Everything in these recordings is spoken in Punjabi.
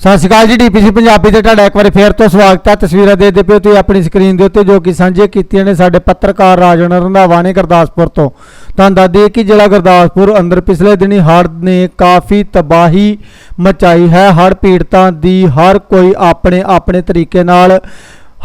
ਸਤਿ ਸ਼੍ਰੀ ਅਕਾਲ ਜੀ, ਡੀਪੀਸੀ ਪੰਜਾਬੀ ਤੇ ਤੁਹਾਡਾ ਇੱਕ ਵਾਰੀ ਫੇਰ ਤੋਂ ਸਵਾਗਤ ਹੈ। ਤਸਵੀਰਾਂ ਦੇਖਦੇ ਪਿਓ ਤੁਸੀਂ ਆਪਣੀ ਸਕਰੀਨ ਦੇ ਉੱਤੇ ਜੋ ਕਿ ਸਾਂਝੇ ਕੀਤੀਆਂ ਨੇ ਸਾਡੇ ਪੱਤਰਕਾਰ ਰਾਜਨ ਰੰਧਾਵਾ ਨੇ ਗੁਰਦਾਸਪੁਰ ਤੋਂ। ਤੁਹਾਨੂੰ ਦੱਸ ਦਈਏ ਕਿ ਜਿਹੜਾ ਗੁਰਦਾਸਪੁਰ ਅੰਦਰ ਪਿਛਲੇ ਦਿਨੀ ਹੜ੍ਹ ਨੇ ਕਾਫੀ ਤਬਾਹੀ ਮਚਾਈ ਹੈ। ਹੜ੍ਹ ਪੀੜਤਾਂ ਦੀ ਹਰ ਕੋਈ ਆਪਣੇ ਆਪਣੇ ਤਰੀਕੇ ਨਾਲ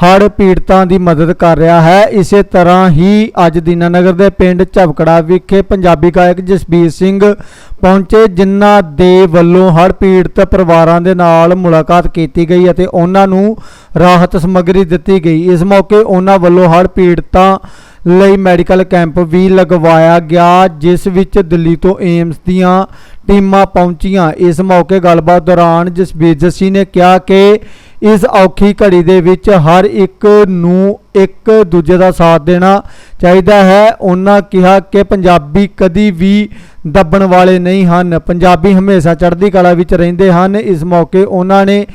ਹੜ੍ਹ ਪੀੜਤਾਂ ਦੀ ਮਦਦ ਕਰ ਰਿਹਾ ਹੈ। ਇਸੇ ਤਰ੍ਹਾਂ ਹੀ ਅੱਜ ਦੀਨਾਨਗਰ ਦੇ ਪਿੰਡ ਝਪਕੜਾ ਵਿਖੇ ਪੰਜਾਬੀ ਗਾਇਕ ਜਸਬੀਰ ਸਿੰਘ ਪਹੁੰਚੇ, ਜਿਨ੍ਹਾਂ ਦੇ ਵੱਲੋਂ ਹੜ੍ਹ ਪੀੜਤ ਪਰਿਵਾਰਾਂ ਦੇ ਨਾਲ ਮੁਲਾਕਾਤ ਕੀਤੀ ਗਈ ਅਤੇ ਉਹਨਾਂ ਨੂੰ ਰਾਹਤ ਸਮੱਗਰੀ ਦਿੱਤੀ ਗਈ। ਇਸ ਮੌਕੇ ਉਹਨਾਂ ਵੱਲੋਂ ਹੜ੍ਹ ਪੀੜਤਾਂ ਲਈ ਮੈਡੀਕਲ ਕੈਂਪ ਵੀ ਲਗਵਾਇਆ ਗਿਆ, ਜਿਸ ਵਿੱਚ ਦਿੱਲੀ ਤੋਂ ਏਮਸ ਦੀਆਂ ਟੀਮਾਂ ਪਹੁੰਚੀਆਂ। ਇਸ ਮੌਕੇ ਗੱਲਬਾਤ ਦੌਰਾਨ ਜਸਬੀਰ ਜੱਸੀ ਨੇ ਕਿਹਾ ਕਿ ਇਸ ਔਖੀ ਘੜੀ ਦੇ ਵਿੱਚ ਹਰ ਇੱਕ ਨੂੰ ਇੱਕ ਦੂਜੇ ਦਾ ਸਾਥ ਦੇਣਾ ਚਾਹੀਦਾ ਹੈ। ਉਹਨਾਂ ਕਿਹਾ ਕਿ ਪੰਜਾਬੀ ਕਦੀ ਵੀ ਦੱਬਣ ਵਾਲੇ ਨਹੀਂ ਹਨ। ਪੰਜਾਬੀ ਹਮੇਸ਼ਾ ਚੜ੍ਹਦੀ ਕਲਾ ਵਿੱਚ ਰਹਿੰਦੇ ਹਨ। ਇਸ ਮੌਕੇ ਉਹਨਾਂ ਨੇ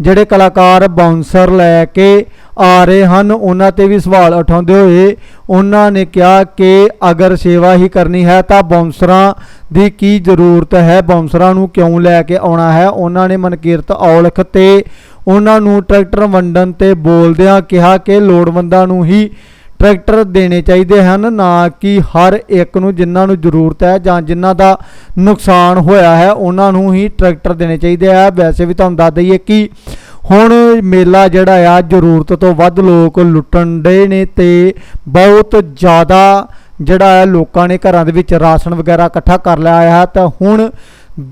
ਜਿਹੜੇ ਕਲਾਕਾਰ ਬਾਉਂਸਰ ਲੈ ਕੇ ਆ ਰਹੇ ਹਨ, ਉਹਨਾਂ ਤੇ ਵੀ ਸਵਾਲ ਉਠਾਉਂਦੇ ਹੋਏ ਉਹਨਾਂ ਨੇ ਕਿਹਾ ਕਿ ਅਗਰ ਸੇਵਾ ਹੀ ਕਰਨੀ ਹੈ ਤਾਂ ਬਾਉਂਸਰਾਂ ਦੀ ਕੀ ਜ਼ਰੂਰਤ ਹੈ? ਬਾਉਂਸਰਾਂ ਨੂੰ ਕਿਉਂ ਲੈ ਕੇ ਆਉਣਾ ਹੈ? ਉਹਨਾਂ ਨੇ ਮਨਕੀਰਤ ਔਲਖ ਤੇ ਉਹਨਾਂ ਨੂੰ ਟਰੈਕਟਰ ਵੰਡਣ ਤੇ ਬੋਲਦਿਆਂ ਕਿਹਾ ਕਿ ਲੋੜਵੰਦਾਂ ਨੂੰ ਹੀ ਟਰੈਕਟਰ ਦੇਣੇ ਚਾਹੀਦੇ ਹਨ, ਨਾ ਕਿ ਹਰ ਇੱਕ ਨੂੰ ਜਿਨ੍ਹਾਂ ਨੂੰ ਜ਼ਰੂਰਤ ਹੈ ਜਾਂ ਜਿਨ੍ਹਾਂ ਦਾ ਨੁਕਸਾਨ ਹੋਇਆ ਹੈ, ਉਹਨਾਂ ਨੂੰ ਹੀ ਟਰੈਕਟਰ ਦੇਣੇ ਚਾਹੀਦੇ ਆ। ਵੈਸੇ ਵੀ ਤੁਹਾਨੂੰ ਦੱਸ ਦਈਏ ਕਿ ਹੁਣ ਮੇਲਾ ਜਿਹੜਾ ਆ, ਜ਼ਰੂਰਤ ਤੋਂ ਵੱਧ ਲੋਕ ਲੁੱਟਣ ਦੇ ਨੇ ਤੇ ਬਹੁਤ ਜ਼ਿਆਦਾ ਜਿਹੜਾ ਹੈ ਲੋਕਾਂ ਨੇ ਘਰਾਂ ਦੇ ਵਿੱਚ ਰਾਸ਼ਨ ਵਗੈਰਾ ਇਕੱਠਾ ਕਰ ਲਿਆ ਹੈ ਤਾਂ ਹੁਣ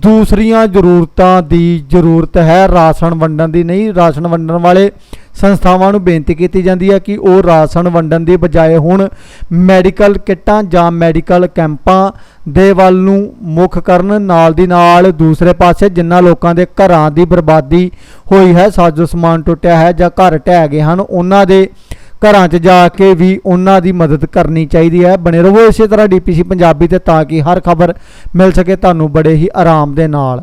ਦੂਸਰੀਆਂ ਜ਼ਰੂਰਤਾਂ ਦੀ ਜ਼ਰੂਰਤ ਹੈ, ਰਾਸ਼ਨ ਵੰਡਣ ਦੀ ਨਹੀਂ, ਰਾਸ਼ਨ ਵੰਡਣ ਵਾਲੇ ਸੰਸਥਾਵਾਂ ਨੂੰ ਬੇਨਤੀ ਕੀਤੀ ਜਾਂਦੀ ਹੈ ਕਿ ਉਹ ਰਾਸ਼ਨ ਵੰਡਣ ਦੀ ਬਜਾਏ ਹੁਣ ਮੈਡੀਕਲ ਕਿੱਟਾਂ ਜਾਂ ਮੈਡੀਕਲ ਕੈਂਪਾਂ ਦੇ ਵੱਲ ਨੂੰ ਮੁੱਖ ਕਰਨ, ਨਾਲ ਦੀ ਨਾਲ ਦੂਸਰੇ ਪਾਸੇ ਜਿਨ੍ਹਾਂ ਲੋਕਾਂ ਦੇ ਘਰਾਂ ਦੀ ਬਰਬਾਦੀ ਹੋਈ ਹੈ, ਸਾਜੋ ਸਮਾਨ ਟੁੱਟਿਆ ਹੈ ਜਾਂ ਘਰ ਢਹਿ ਗਏ ਹਨ, ਉਹਨਾਂ ਦੇ ਘਰਾਂ 'ਚ ਜਾ ਕੇ ਵੀ ਉਹਨਾਂ ਦੀ ਮਦਦ ਕਰਨੀ ਚਾਹੀਦੀ ਹੈ। ਬਣੇ ਰਹੋ ਇਸੇ ਤਰ੍ਹਾਂ ਡੀਪੀਸੀ ਪੰਜਾਬੀ ਤੇ ਤਾਂ ਕਿ ਹਰ ਖਬਰ ਮਿਲ ਸਕੇ। ਤੁਹਾਨੂੰ ਬੜੇ ਹੀ ਆਰਾਮ ਦੇ ਨਾਲ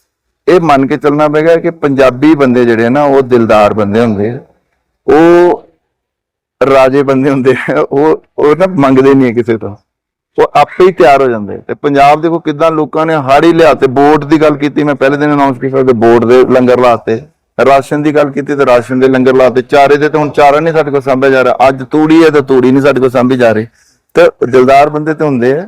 ਇਹ ਮੰਨ ਕੇ ਚੱਲਣਾ ਪਏਗਾ ਕਿ ਪੰਜਾਬੀ ਬੰਦੇ ਜਿਹੜੇ ਨਾ, ਉਹ ਦਿਲਦਾਰ ਬੰਦੇ ਹੁੰਦੇ ਉਹ ਰਾਜੇ ਬੰਦੇ ਹੁੰਦੇ ਉਹ ਉਹ ਨਾ ਮੰਗਦੇ ਨਹੀਂ ਕਿਸੇ ਤੋਂ। ਉਹ ਆਪੇ ਹੀ ਤਿਆਰ ਹੋ ਜਾਂਦੇ ਤੇ ਪੰਜਾਬ ਦੇਖੋ ਕਿਦਾਂ ਲੋਕਾਂ ਨੇ ਹਾੜੀ ਲਿਆ ਤੇ ਬੋਟ ਦੀ ਗੱਲ ਕੀਤੀ। ਮੈਂ ਪਹਿਲੇ ਦਿਨ ਅਨਾਉਂਸ ਕੀਤਾ ਤੇ ਬੋਟ ਦੇ ਲੰਗਰ ਲਾਤੇ। ਰਾਸ਼ਨ ਦੀ ਗੱਲ ਕੀਤੀ ਤੇ ਰਾਸ਼ਨ ਦੇ ਲੰਗਰ ਲਾਤੇ। ਚਾਰੇ ਦੇ ਤੇ ਹੁਣ ਚਾਰਾ ਨਹੀਂ ਸਾਡੇ ਕੋਲ ਸਾਂਭਿਆ ਜਾ ਰਿਹਾ। ਅੱਜ ਤੂੜੀ ਹੈ ਤੇ ਤੂੜੀ ਨਹੀਂ ਸਾਡੇ ਕੋਲ ਸਾਂਭੀ ਜਾ ਰਹੀ। ਤੇ ਦਿਲਦਾਰ ਬੰਦੇ ਤੇ ਹੁੰਦੇ ਆ।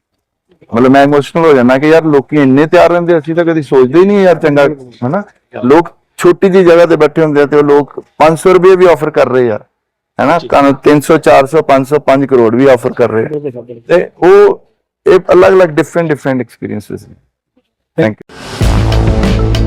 ਮਤਲਬ ਮੈਂ ਇਮੋਸ਼ਨਲ ਹੋ ਜਾਂਦਾ ਕਿ ਯਾਰ ਲੋਕੀ ਇੰਨੇ ਤਿਆਰ ਰਹਿੰਦੇ ਅਸੀਂ ਤਾਂ ਕਦੀ ਸੋਚਦੇ ਹੀ ਨਹੀਂ ਯਾਰ ਚੰਗਾ ਹਨਾ? ਲੋਕ ਛੋਟੀ ਜੀ ਜਗ੍ਹਾ ਤੇ ਬੈਠੇ ਹੁੰਦੇ ਆ ਤੇ ਉਹ ਲੋਕ 500 ਰੁਪਏ ਵੀ ਆਫਰ ਕਰ ਰਹੇ ਯਾਰ ਹੈਨਾ? ਤੁਹਾਨੂੰ 300 400 500 5 ਕਰੋੜ ਵੀ ਆਫਰ ਕਰ ਰਹੇ ਆ। ਤੇ ਉਹ ਇਹ ਅਲੱਗ-ਅਲੱਗ ਡਿਫਰੈਂਟ ਡਿਫਰੈਂਟ ਐਕਸਪੀਰੀਐਂਸਸ ਨੇ। Thank you